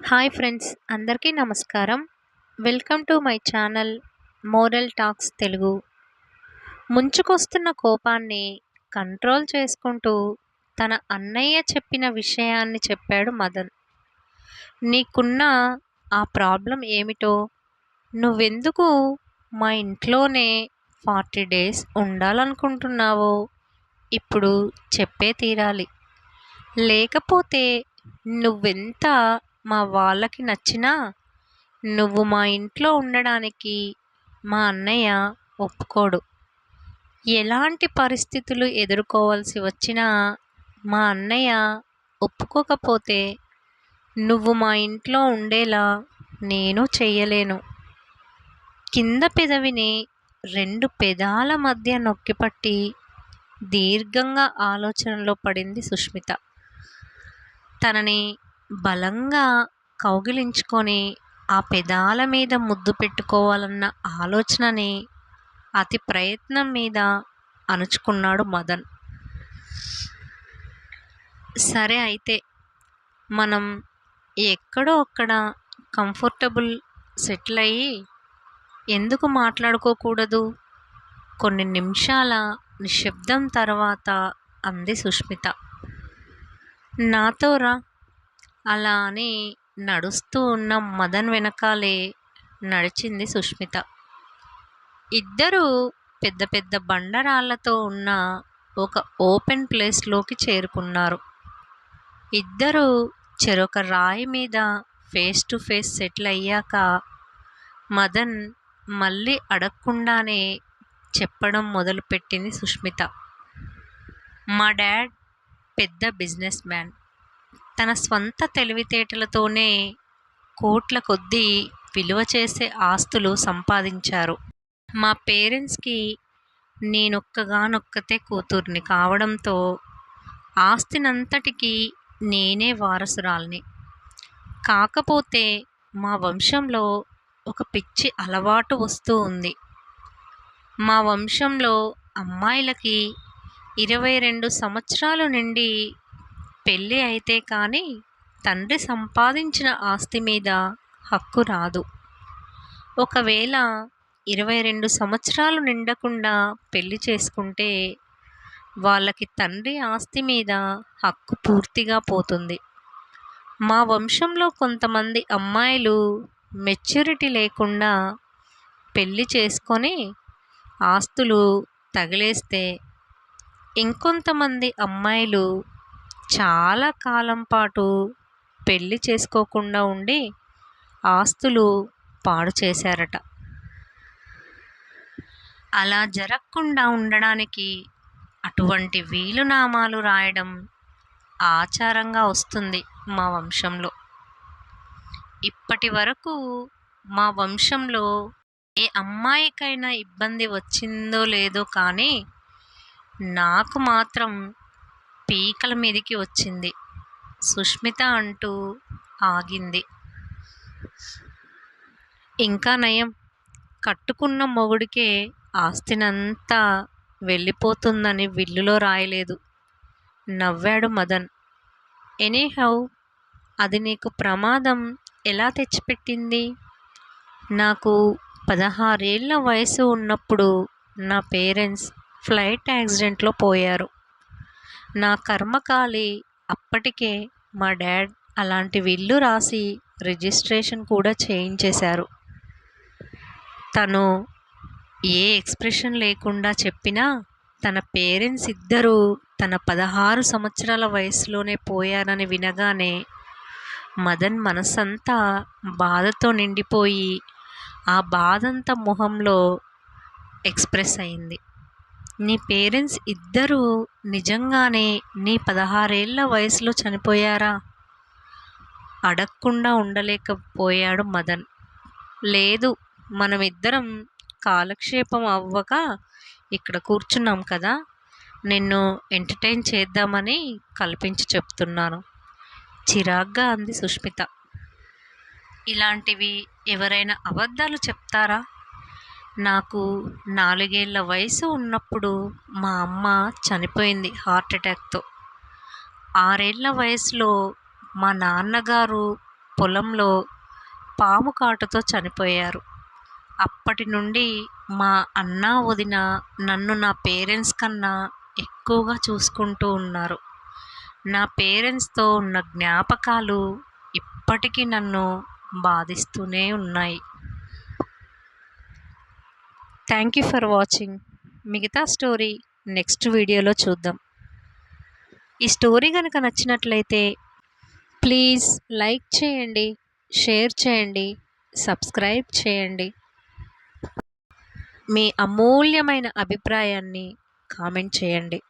Hi friends అందరికీ నమస్కారం. Welcome to my channel moral talks Telugu. ముంచుకొస్తున్న కోపాన్ని కంట్రోల్ చేసుకుంటూ తన అన్నయ్య చెప్పిన విషయాన్ని చెప్పాడు మదన్. నీకున్న ఆ ప్రాబ్లం ఏమిటో నువ్వెందుకు మా ఇంట్లోనే ఫార్టీ డేస్ ఉండాలనుకుంటున్నావో ఇప్పుడు చెప్పే తీరాలి. లేకపోతే నువ్వెంత మా వాళ్ళకి నచ్చినా నువ్వు మా ఇంట్లో ఉండడానికి మా అన్నయ్య ఒప్పుకోడు. ఎలాంటి పరిస్థితులు ఎదుర్కోవాల్సి వచ్చినా మా అన్నయ్య ఒప్పుకోకపోతే నువ్వు మా ఇంట్లో ఉండేలా నేను చెయ్యలేను. కింద పెదవిని రెండు పెదాల మధ్య నొక్కిపట్టి దీర్ఘంగా ఆలోచనలో పడింది సుష్మిత. తనని బలంగా కౌగిలించుకొని ఆ పెదాల మీద ముద్దు పెట్టుకోవాలన్న ఆలోచనని అతి ప్రయత్నం మీద అణుచుకున్నాడు మదన్. సరే అయితే మనం ఎక్కడో అక్కడ కంఫర్టబుల్ సెటిల్ అయ్యి ఎందుకు మాట్లాడుకోకూడదు? కొన్ని నిమిషాల నిశ్శబ్దం తర్వాత అంది సుష్మిత. నాతో రా. అలా అని నడుస్తూ ఉన్న మదన్ వెనకాలే నడిచింది సుష్మిత. ఇద్దరు పెద్ద పెద్ద బండరాళ్ళతో ఉన్న ఒక ఓపెన్ ప్లేస్లోకి చేరుకున్నారు. ఇద్దరు చెరొక రాయి మీద ఫేస్ టు ఫేస్ సెటిల్ అయ్యాక మదన్ మళ్ళీ అడగకుండానే చెప్పడం మొదలుపెట్టింది సుష్మిత. మా డాడ్ పెద్ద బిజినెస్ మ్యాన్. తన స్వంత తెలివితేటలతోనే కోట్ల కొద్దీ విలువ చేసే ఆస్తులు సంపాదించారు. మా పేరెంట్స్కి నేనొక్కగానొక్కతే కూతుర్ని కావడంతో ఆస్తినంతటికీ నేనే వారసురాల్ని. కాకపోతే మా వంశంలో ఒక పిచ్చి అలవాటు వస్తూ ఉంది. మా వంశంలో అమ్మాయిలకి ఇరవై రెండు సంవత్సరాలు నుండి పెళ్ళి అయితే కానీ తండ్రి సంపాదించిన ఆస్తి మీద హక్కు రాదు. ఒకవేళ ఇరవై రెండు సంవత్సరాలు నిండకుండా పెళ్ళి చేసుకుంటే వాళ్ళకి తండ్రి ఆస్తి మీద హక్కు పూర్తిగా పోతుంది. మా వంశంలో కొంతమంది అమ్మాయిలు మెచ్యూరిటీ లేకుండా పెళ్ళి చేసుకొని ఆస్తులు తగిలేస్తే ఇంకొంతమంది అమ్మాయిలు చాలా కాలం పాటు పెళ్ళి చేసుకోకుండా ఉండి ఆస్తులు పాడు చేశారట. అలా జరగకుండా ఉండడానికి అటువంటి వీలునామాలు రాయడం ఆచారంగా వస్తుంది మా వంశంలో. ఇప్పటి వరకు మా వంశంలో ఏ అమ్మాయికైనా ఇబ్బంది వచ్చిందో లేదో కానీ నాకు మాత్రం పీకల మీదికి వచ్చింది. సుష్మిత అంటూ ఆగింది. ఇంకా నయం. కట్టుకున్న మొగుడికే ఆస్తినంతా వెళ్ళిపోతుందని విల్లులో రాయలేదు. నవ్వాడు మదన్. ఎనీహౌ అది నీకు ప్రమాదం ఎలా తెచ్చిపెట్టింది? నాకు పదహారేళ్ళ వయసు ఉన్నప్పుడు నా పేరెంట్స్ ఫ్లైట్ యాక్సిడెంట్లో పోయారు. నా కర్మకాలి అప్పటికే మా డాడ్ అలాంటి విల్లు రాసి రిజిస్ట్రేషన్ కూడా చేయించేశారు. తను ఏ ఎక్స్ప్రెషన్ లేకుండా చెప్పినా తన పేరెంట్స్ ఇద్దరూ తన పదహారు సంవత్సరాల వయసులోనే పోయారని వినగానే మదన్ మనసంతా బాధతో నిండిపోయి ఆ బాధంతా మొహంలో ఎక్స్ప్రెస్ అయింది. నీ పేరెంట్స్ ఇద్దరూ నిజంగానే నీ పదహారేళ్ళ వయసులో చనిపోయారా? అడగకుండా ఉండలేకపోయాడు మదన్. లేదు మనమిద్దరం కాలక్షేపం అవ్వక ఇక్కడ కూర్చున్నాం కదా నిన్ను ఎంటర్టైన్ చేద్దామని కల్పించి చెప్తున్నాను. చిరాగ్గా అంది సుష్మిత. ఇలాంటివి ఎవరైనా అబద్ధాలు చెప్తారా? నాకు నాలుగేళ్ళ వయసు ఉన్నప్పుడు మా అమ్మ చనిపోయింది హార్ట్ అటాక్తో. ఆరేళ్ళ వయసులో మా నాన్నగారు పొలంలో పాము కాటుతో చనిపోయారు. అప్పటి నుండి మా అన్న వదిన నన్ను నా పేరెంట్స్ కన్నా ఎక్కువగా చూసుకుంటూ ఉన్నారు. నా పేరెంట్స్తో ఉన్న జ్ఞాపకాలు ఇప్పటికీ నన్ను బాధిస్తూనే ఉన్నాయి. థ్యాంక్ యూ ఫర్ వాచింగ్ మిగతా స్టోరీ నెక్స్ట్ వీడియోలో చూద్దాం. ఈ స్టోరీ కనుక నచ్చినట్లయితే ప్లీజ్ లైక్ చేయండి షేర్ చేయండి సబ్స్క్రైబ్ చేయండి. మీ అమూల్యమైన అభిప్రాయాన్ని కామెంట్ చేయండి.